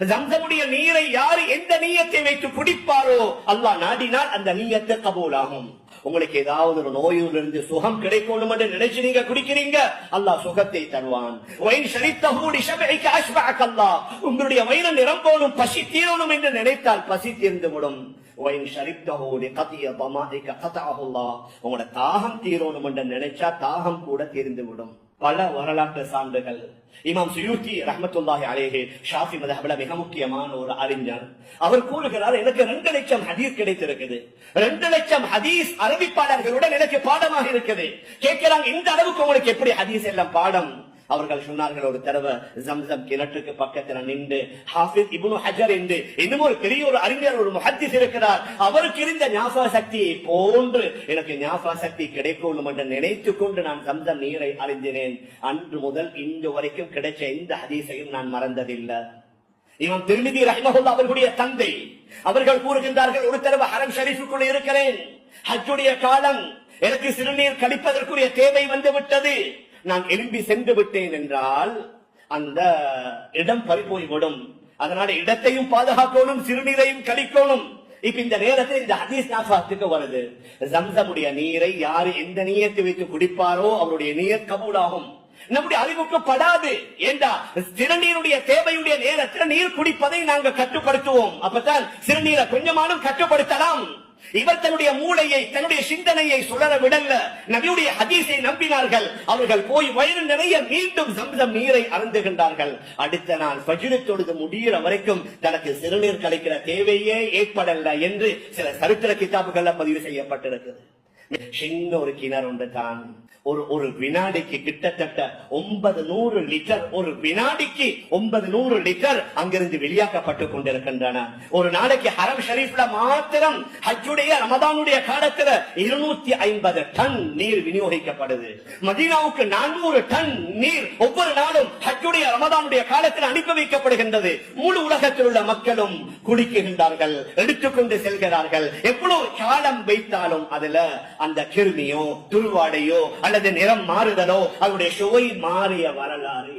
ஜம்சமுடைய நீரை யார் எந்த நீயத்தை வைத்து குடிப்பாரோ அல்லாஹ் நாடினால் அந்த நீயத்தை கபூலாகும். உங்களுக்கு ஏதாவது ஒரு நோயிலிருந்து சுகம் கிடைக்கணும் என்று நினைச்சு நீங்க குடிக்கிறீங்க அல்லாஹ் சுகத்தை தருவான். உங்களுடைய வயிறு நிரம்பணும் பசி தீரணும் என்று நினைத்தால் பசி தீர்ந்து விடும். உங்களோட தாகம் தீரணும் என்று நினைச்சா தாகம் கூட தீர்ந்து விடும். பல வரலாற்று சான்றுகள். இமாம் சுயூத்தி ரஹமத்துல்லாஹி அலேஹே ஷாஃபி மதஹபில மிக முக்கியமான ஒரு அறிஞர். அவர் கூறுகிறார் எனக்கு ரெண்டு லட்சம் ஹதீஸ் கிடைத்திருக்குது. ரெண்டு லட்சம் ஹதீஸ் அறிவிப்பாளர்களுடன் எனக்கு பாடமாக இருக்குது. கேட்கிறாங்க இந்த அளவுக்கு உங்களுக்கு எப்படி ஹதீஸ் எல்லாம் பாடம்? அவர்கள் சொன்னார்கள் ஒரு தடவை ஜம்சம் கிணற்றுக்கு பக்கத்துல நின்று ஹாஃபிஸ் இபுனு ஹஜர் என்று இன்னும் ஒரு பெரிய ஒரு அறிஞர் ஒரு முஹத்திஸ் இருக்கிறார். அவருக்கு இருந்த ஞாபக சக்தியை போன்று எனக்கு ஞாபக சக்தி கிடைக்கும் என்று நினைத்து கொண்டு நான் ஜம்சம் நீரை அறிந்தினேன் அன்று முதல் இன்று வரைக்கும் கிடைச்ச எந்த ஹதீசையும் நான் மறந்ததில்லை. இவன் திருமிதி ரஹ்மஹுல்லா அவர்களுடைய தந்தை அவர்கள் கூறுகின்றார்கள் ஒரு தடவை ஹரம் ஷரீஃபுக்குள் இருக்கிறேன். ஹஜ்ஜுடைய காலம் எனக்கு சிறுநீர் கழிப்பதற்குரிய தேவை வந்து விட்டது. நான் எழும்பி சென்று விட்டேன் என்றால் அந்த இடம் பறிப்போய்விடும் அதனால இடத்தையும் பாதுகாக்கணும் சிறுநீரையும் கழிக்கணும். இப்ப இந்த நேரத்தில் இந்த ஹதீஸ் நாசாத்துக்கு வருது. ஜம்சமுடைய நீரை யாரு எந்த நீயத்தை வைத்து குடிப்பாரோ அவருடைய நீயர் கபூலாகும். நம்முடைய அறிவுக்கு படாது. ஏண்டா? சிறுநீருடைய தேவையுடைய நேரத்தில் நீர் குடிப்பதை நாங்கள் கட்டுப்படுத்துவோம். அப்பதான் சிறுநீரை கொஞ்சமானும் கட்டுப்படுத்தலாம். இவர் தன்னுடைய மூளையை தன்னுடைய சிந்தனையை சுழற விடல்ல நபியுடைய ஹதீஸை நம்பினார்கள். அவர்கள் போய் வயிறு நிறைய மீண்டும் சம்சம் நீரை அருந்துகின்றார்கள். அடுத்த நாள் பஜிரு தொழுது முடிகிற வரைக்கும் தனக்கு சிறுநீர் கலைக்கிற தேவையே ஏற்படல என்று சில சரித்திர கிதாபுகள்ல பதிவு செய்யப்பட்டிருக்கிறது. சின்ன ஒரு கிணறு உண்டு தான். ஒரு ஒரு வினாடிக்கு கிட்டத்தட்ட ஒன்பது நூறு லிட்டர் ஒரு வினாடிக்கு ஒன்பது நூறு லிட்டர் அங்கிருந்து வெளியாக்கப்பட்டுக் கொண்டிருக்கின்றன. ஒரு நாளைக்கு ஹரம் ஷரீஃப்ல மாத்திரம் ஹஜ்ஜுடைய ரமதானுடைய காலத்துல இருநூத்தி ஐம்பது டன் நீர் விநியோகிக்கப்படுது. மதீனாவுக்கு நானூறு டன் நீர் ஒவ்வொரு நாளும் ஹஜ்ஜுடைய ரமதானுடைய காலத்தில் அனுப்பி வைக்கப்படுகின்றது முழு உலகத்தில் உள்ள மக்களும் குடிக்குகின்றார்கள் எடுத்துக்கொண்டு செல்கிறார்கள். எவ்வளவு காலம் வைத்தாலும் அதுல அந்த கிருமியோ துருவாடையோ அல்லது நிறம் மாறுதலோ அவருடைய சுவை மாறிய வரலாறு